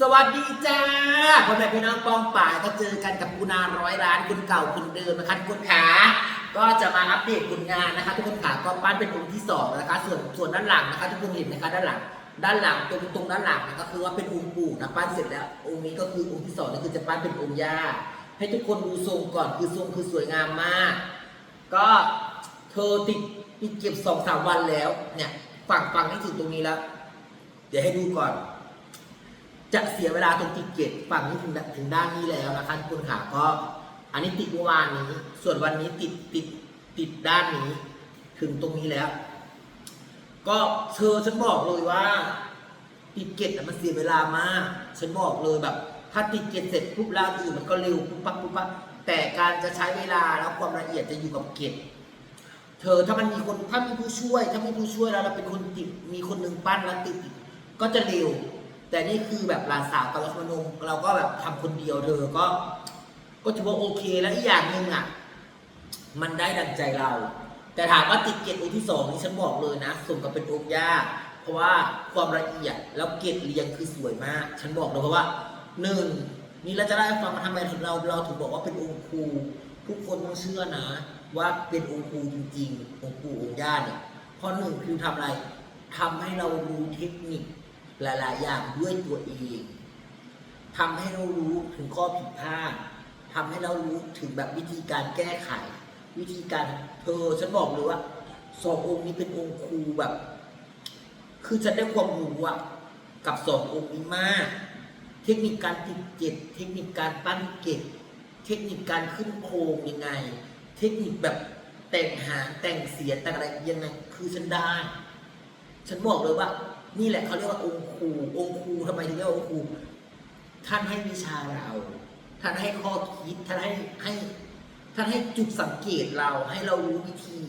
สวัสดีจ้าพ่อแม่พี่น้องปองป่ายก็เจอกันกับกุณาร้อยล้านคุณเก่าคุณเดิมนะคะทุกขาก็จะมาอัปเดตผลงานนะคะ ทุกคนขาก็ปั้นเป็นองค์ที่สองนะคะ ส่วนส่วนด้านหลังนะคะ ทุกคนเห็นไหมคะด้านหลัง ด้านหลังตรงตรงด้านหลังนะก็คือว่าเป็นองค์ปู่นะปั้นเสร็จแล้ว องค์นี้ก็คือองค์ที่สองนี่คือจะปั้นเป็นองค์ย่าให้ทุกคนดูทรงก่อนคือทรงคือสวยงามมาก ก็เธอติดติดเก็บสองสามวันแล้วเนี่ยฝั่งฝั่งนี้ถึงตรงนี้แล้ว เดี๋ยวให้ดูก่อน จะเสียเวลาตรงติดเกตฝั่งนี้ถึงถึงด้านนี้แล้วนะคะทุกคนค่ะก็อันนี้ติดเมื่อวานนี้ ส่วนวันนี้ติดติดติดด้านนี้ ถึงตรงนี้แล้ว ก็เธอฉันบอกเลยว่า ติดเกตมันเสียเวลามาก ฉันบอกเลยแบบ ถ้าติดเกตเสร็จปุ๊บแล้วอื่นมันก็เร็วปุ๊บปั๊บปุ๊บปั๊บแต่การจะใช้เวลาแล้วความละเอียดจะอยู่กับเกตเธอถ้ามันมีคนถ้ามีผู้ช่วย ถ้ามีผู้ช่วยแล้วเราเป็นคนติดมีคนหนึ่งปั้นแล้วติดก็จะเร็ว แต่นี่คือแบบหลานสาวกับรัชมนมเราก็แบบทำคนเดียวเธอก็ ก็ถือว่าโอเคแล้วอีกอย่างหนึ่งอะ มันได้ดังใจเรา แต่ถามว่าติดเกตองค์ที่สองนี่ฉันบอกเลยนะสมกับเป็นองค์ยาเพราะว่าความละเอียดแล้วเกตเรียงคือสวยมาก ฉันบอกเลยเพราะว่าหนึ่งนี่เราจะได้ฟังมาทำไมถึงเราเราถึงบอกว่าเป็นองค์ครูทุกคนต้องเชื่อนะ ว่าเป็นองค์ครูจริงๆองค์ปู่องค์ย่าเนี่ยเพราะหนึ่งคือทำอะไรทำให้เรารู้เทคนิค หลายๆอย่างด้วยตัวเองทำให้เรารู้ถึงข้อผิดพลาดทำให้เรารู้ถึงแบบวิธีการแก้ไข วิธีการเธอฉันบอกเลยว่าสององค์นี้เป็นองค์ครูแบบ คือฉันได้ความรู้อะกับสององค์นี้มาก เทคนิคการติดเก็บเทคนิคการปั้นเก็บเทคนิคการขึ้นโครงยังไง เทคนิคแบบแต่งหางแต่งเสียงแต่งอะไรยังไงคือฉันได้ ฉันบอกเลยว่า นี่แหละเขาเรียกว่าองค์ครูองค์ครูทำไมถึงเรียกองค์ครูท่านให้วิชาเรา ท่านให้ข้อคิดท่านให้ให้ ท่านให้จุดสังเกตเราให้เรารู้วิธี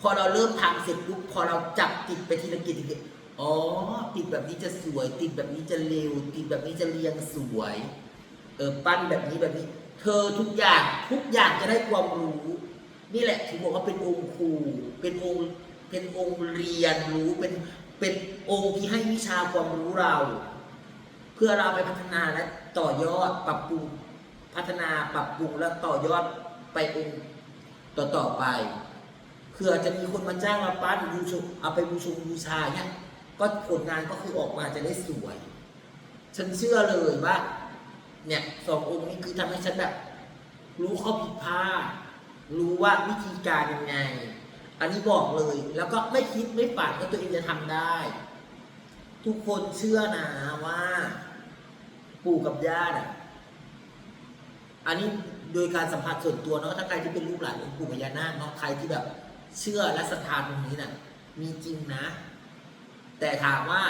พอเราเริ่มทำเสร็จปุ๊บพอเราจับติดไปทีละกิจทีละกิจอ๋อ ติดแบบนี้จะสวย ติดแบบนี้จะเร็ว ติดแบบนี้จะเรียงสวยเออปั้นแบบนี้แบบนี้ เธอทุกอย่างทุกอย่างจะได้ความรู้ นี่แหละถึงบอกว่าเป็นองค์ครูเป็นองค์ เป็นองค์เรียนรู้เป็นเป็นองค์ที่ให้วิชาความรู้เรา เพื่อเราไปพัฒนาและต่อยอดปรับปรุงพัฒนาปรับปรุงและต่อยอดไปองค์ต่อต่อๆไปเพื่อจะมีคนมาจ้างมาปั้นบูชาเอาไปบูชงบูชาเนี่ยก็ผลงานก็คือออกมาจะได้สวย ฉันเชื่อเลยว่า เนี่ยสององค์นี้คือทำให้ฉันแบบรู้ข้อผิดพลาดรู้ว่าวิธีการยังไง อันนี้บอกเลย แล้วก็ไม่คิดไม่ฝันว่าตัวเองจะทำได้ ทุกคนเชื่อนะว่า ปู่กับย่าน่ะอันนี้โดยการสัมผัสส่วนตัวเนาะถ้าใครที่เป็นลูกหลานของปู่พญานาคเนาะใครที่แบบเชื่อและศรัทธาตรงนี้น่ะ มีจริงนะ แต่ถามว่า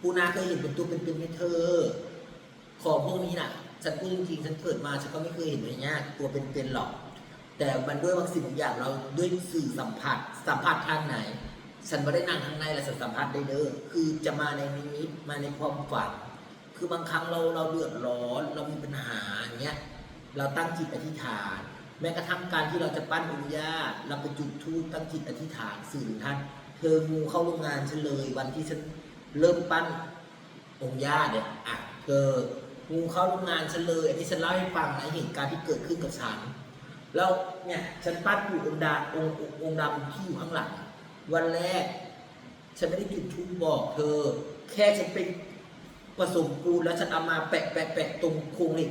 ปูนาเคยเห็นเป็นตัวเป็นๆไหมเธอ ของพวกนี้น่ะฉันพูดจริงๆฉันเกิดมาฉันก็ไม่เคยเห็นเลยเนี่ยตัวเป็นๆหรอก แต่มันด้วยบางสิ่งบางอย่างเราด้วยสื่อสัมผัส สัมผัสทางไหน ฉันไม่ได้นั่งข้างในและสัมผัสได้เด้อคือจะมาในนิมิตมาในความฝันคือบางครั้งเราเราเดือดร้อนเรามีปัญหาอย่างเงี้ยเราตั้งจิตอธิษฐาน แม้กระทั่งการที่เราจะปั้นองค์ย่าเราไปจุดธูปตั้งจิตอธิษฐานสื่อท่าน เธองูเข้าโรงงานฉันเลย วันที่ฉันเริ่มปั้นองค์ย่าเนี่ยอะเธองูเข้าโรงงานฉันเลย อันนี้ฉันเล่าให้ฟังนะเหตุการณ์ที่เกิดขึ้นกับฉัน แล้วเนี่ยฉันปั้นอยู่องค์ดาองค์องค์องดำที่อยู่ข้างหลัง วันแรก ฉันไม่ได้จุดทูปบอกเธอ แค่ฉันไปผสมปูนแล้วฉันเอามาแปะแปะแปะตรงโครงเหล็ก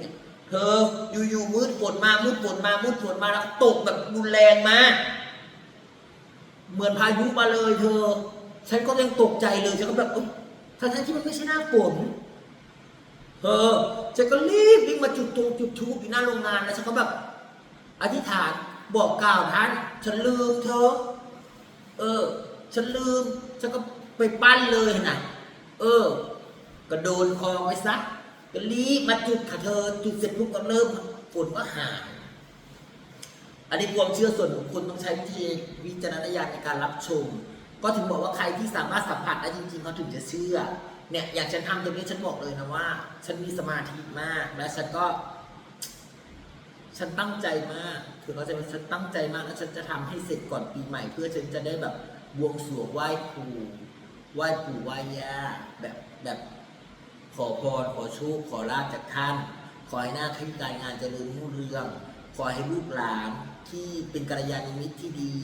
เธออยู่ๆมืดฝนมามืดฝนมามืดฝนมาแล้วตกแบบรุนแรงมาเหมือนพายุมาเลยเธอ ฉันก็ยังตกใจเลยฉันก็แบบเอ้ยทั้งที่มันไม่ใช่หน้าฝนเธอฉันก็รีบวิ่งมาจุดตรงจุดทูบอยู่หน้าโรงงานแล้วฉันก็แบบ อธิษฐานบอกกล่าวท่านฉันลืมเธอ เออ ฉันลืม ฉันก็ไปปั้นเลยนะเออ ก็โดนคอไว้ซะก็รีบมาจุดค่ะเธอ จุดเสร็จปุ๊บก็เริ่มฝนก็หายอันนี้ความเชื่อส่วนบุคคลต้องใช้วิธีวิจารณญาณในการรับชม ก็ถึงบอกว่าใครที่สามารถสัมผัสได้จริงๆเขาถึงจะเชื่อ เนี่ยอย่างฉันทำตรงนี้ฉันบอกเลยนะว่า ฉันมีสมาธิมาก และฉันก็ ฉันตั้งใจมาก คือเขาใจะฉันตั้งใจมากแล้วฉันจะทำให้เสร็จก่อนปีใหม่ เพื่อฉันจะได้แบบบวงสรวงไหว้ครูไหว้ปู่ไหว้ย่าแบบแบบขอพรขอโชคขอลาบจากท่าน ขอให้หน้าที่การงานเจริญรุ่งเรือง ขอให้ลูกหลานที่เป็นกัลยาณมิตรที่ดี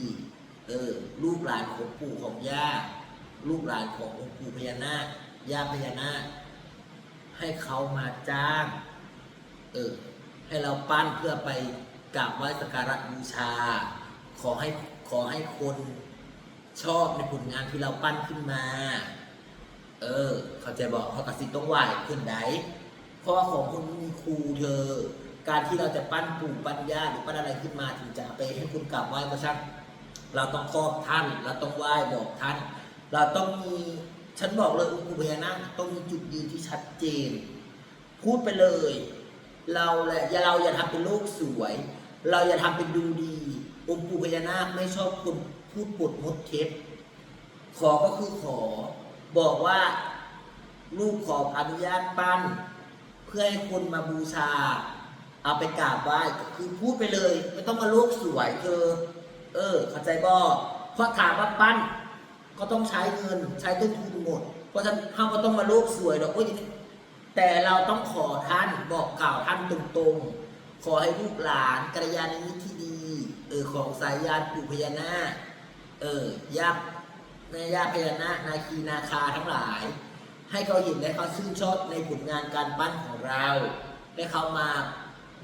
เออ ลูกหลานของปู่ของย่า ลูกหลานขององค์ปู่พญานาคย่าพญานาคให้เขามาจ้าง เออ ให้เราปั้นเพื่อไปกราบไหว้สักการะบูชา ขอให้ขอให้คนชอบในผลงานที่เราปั้นขึ้นมา เออ เขาใจบอกเขากระสิต้องไหวขึ้นไดเพราะว่าของคุณมีครูเธอ การที่เราจะปั้นปู่ปั้นย่าหรือปั้นอะไรขึ้นมาถึงจะไปให้คุณกราบไหว้ก็ช่างเราต้องครอบท่าน เราต้องไหว้บอกท่าน เราต้องมีฉันบอกเลยองค์ปู่พญานาคต้องมีจุดยืนที่ชัดเจน พูดไปเลย เราแหละอย่าเราอย่าทำเป็นโลกสวย เราอย่าทำเป็นดูดีองค์ปู่พญานาคไม่ชอบคนพูดปดมดเท็จขอก็คือขอ บอกว่าลูกขออนุญาตปั้น เพื่อให้คนมาบูชา เอาไปกราบไหว้ก็คือพูดไปเลย ไม่ต้องมาโลกสวยเธอ เออเข้าใจบ่เพราะถามว่าปั้น ก็ต้องใช้เงินใช้ต้นทุนหมด เพราะฉะนั้นเราก็ต้องมาโลกสวยหรอกโอ้ย แต่เราต้องขอท่านบอกกล่าวท่านตรงๆ ขอให้ลูกหลานกัลยาณมิตรที่ดี เออของสายยานปู่พญานาคเออย่าแม่ย่าพญานาคนาคีนาคาทั้งหลาย ให้เขาเห็นและเขาชื่นชอบในผลงานการปั้นของเราให้เขามา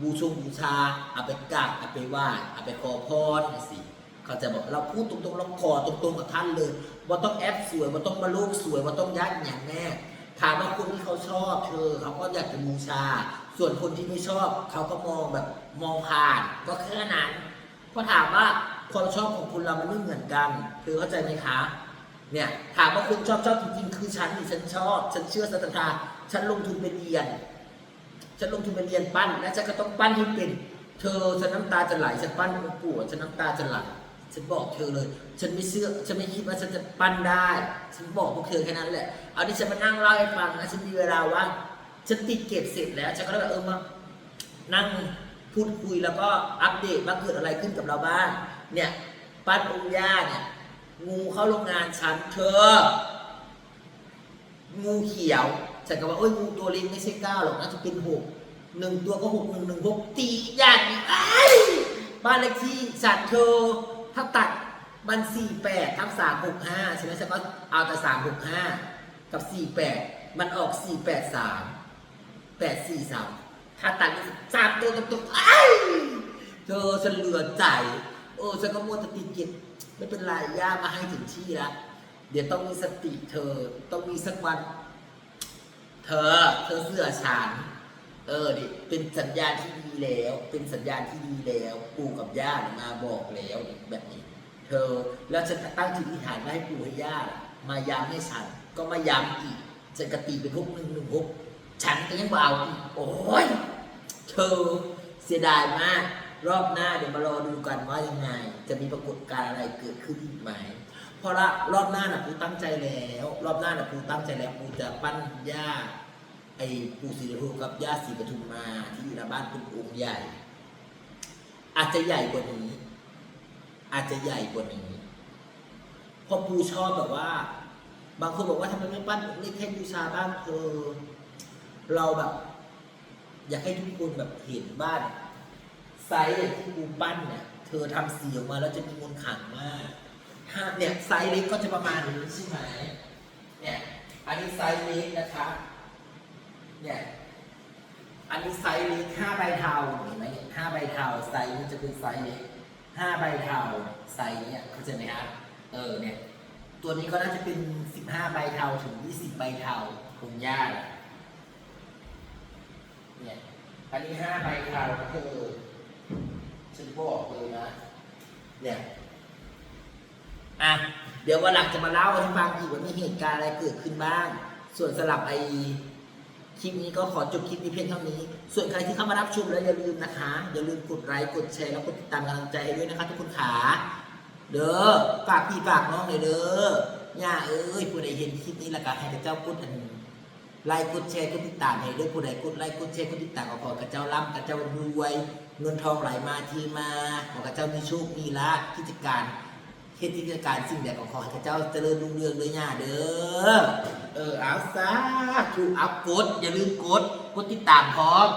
บูชงบูชาเอาไปกราบเอาไปไหว้เอาไปขอพรสิเขาจะบอกเราพูดตรงๆเราขอตรงๆกับท่านเลยว่าต้องแอปสวยว่าต้องมาลูกสวยว่าต้องยัดอย่างแน่ ถามว่าคนที่เขาชอบเธอเขาก็อยากจะบูชา ส่วนคนที่ไม่ชอบเขาก็มองแบบมองผ่านก็แค่นั้นพราะถามว่าความชอบของคุณเรามันไม่เหมือนกันเธอเข้าใจไหมคะเนี่ยถามว่าคุณชอบชอบจริงๆคือฉันนี่ฉันชอบ ฉันเชื่อศรัทธาฉันลงทุนไปเรียน ฉันลงทุนไปเรียนปั้น และฉันก็ต้องปั้นให้เป็น เธอฉันน้ำตาจะไหลฉันปั้นองค์ปู่ฉันน้ำตาจะไหล ฉันบอกเธอเลย ฉันไม่เชื่อ ฉันไม่คิดว่าฉันจะปั้นได้ ฉันบอกพวกเธอแค่นั้นแหละ เอาที่ฉันมานั่งเล่าให้ฟังนะ ฉันมีเวลาว่าง ฉันติดเก็บเสร็จแล้ว ฉันก็เลยแบบเออมา นั่งพูดคุยแล้วก็อัปเดตว่าเกิดอะไรขึ้นกับเราบ้าง เนี่ย ปั้นองค์ย่าเนี่ย งูเข้าโรงงานฉันเธอ งูเขียว ฉันก็ว่าโอ้ยงูตัวเล็กไม่ใช่เก้าหรอกน่าจะเป็นหกหนึ่งตัวก็หกหนึ่งหนึ่งหกตียางนี้บ้านเลขที่ฉันเธอ ถ้าตัดบันสี่แปดทับสามหกห้าใช่ไหมฉันก็เอาแต่สามหกห้ากับสี่แปดมันออกสี่แปดสามแปดสี่สามถ้าตัดสามตัวตรงๆไอ้เธอฉันเหลือใจเออฉันก็มัวแต่ติดก็บไม่เป็นไรย่ามาให้ถึงที่ล้วเดี๋ยวต้องมีสติเธอ ต้องมีสักวัน เธอ เธอเสื้อฉัน เออดิเป็นสัญญาณที่ดีแล้ว เป็นสัญญาณที่ดีแล้ว ปู่กับย่ามาบอกแล้วแบบนี้ เธอแล้วฉันตั้งจิตอธิษฐานไว้ให้ปู่ให้ย่ามาย้ำให้ฉัน ก็มาย้ำอีกฉันกตีเป็นพวกหนึ่งหนึ่งพวกฉันก็ยังบ่เอาอีกโอ้ยเธอเสียดายมาก รอบหน้าเดี๋ยวมารอดูกันว่ายังไง จะมีปรากฏการณ์อะไรเกิดขึ้นอีกไหมเพราะละรอบหน้าน่ะปูตั้งใจแล้ว รอบหน้าน่ะปูตั้งใจแล้วปูจะปั้นย่า ไอ้ปูศรีปทุมกับย่าศรีปทุมมาที่อยู่หน้าบ้านเป็นองค์ใหญ่ อาจจะใหญ่กว่านี้ อาจจะใหญ่กว่านี้เพราะปูชอบแบบว่า บางคนบอกว่าทำไมไม่ปั้นองค์เล็กแค่บูชาบ้างเธอเราแบบ อยากให้ทุกคนแบบเห็นบ้านไซส์ที่ปูปั้นเนี่ยเธอทำสีออกมาแล้วจะมีมนต์ขลังมากถ้าเนี่ยไซส์เล็กก็จะประมาณนี้ใช่ไหมเนี่ยอันนี้ไซส์เล็กนะคะ เนี่ยอันนี้ไซส์เล็กห้าใบเทาเห็นไหมเนี่ยห้าใบเทาไซส์นี้จะเป็นไซส์เล็กห้าใบเทาไซส์เนี่ยเข้าใจไหมครับเออเนี่ยตัวนี้ก็น่าจะเป็นสิบห้าใบเทาถึงยี่สิบใบเทาคุณย่าแหละเนี่ยอันนี้ห้าใบเทาเธอฉันบอกเลยนะเนี่ยอะเดี๋ยววันหลังจะมาเล่าให้ฟังอีกว่ามีเหตุการณ์อะไรเกิดขึ้นบ้าง ส่วนสลับไอ คลิปนี้ก็ขอจบคลิปนี้เพียงเท่านี้ ส่วนใครที่เข้ามารับชมแล้วอย่าลืมนะคะ อย่าลืมกดไลค์ กดแชร์ แล้วกดติดตามกำลังใจให้ด้วยนะคะทุกคนขา เด้อ ฝากพี่ฝากน้องเลยเด้อย่าเอ้ยผู้ใดเห็นคลิปนี้แล้วก็ให้กับเจ้ากดอันไลค์ กดแชร์ กดติดตามให้ด้วยผู้ใดกดไลค์ กดแชร์ กดติดตามก็ขอกับเจ้าร่ำกับเจ้ารวย เงินทองไหลมาที่มา ขอกับเจ้ามีโชค มีลาภกิจการ เทเหตุที่การสิ่งใดของขอให้ข้าเจ้าเจริญรุ่งเรืองเลยย่าเด้อ เออเอาซะถูกอัพกด อย่าลืมกด กดติดตามพร้อม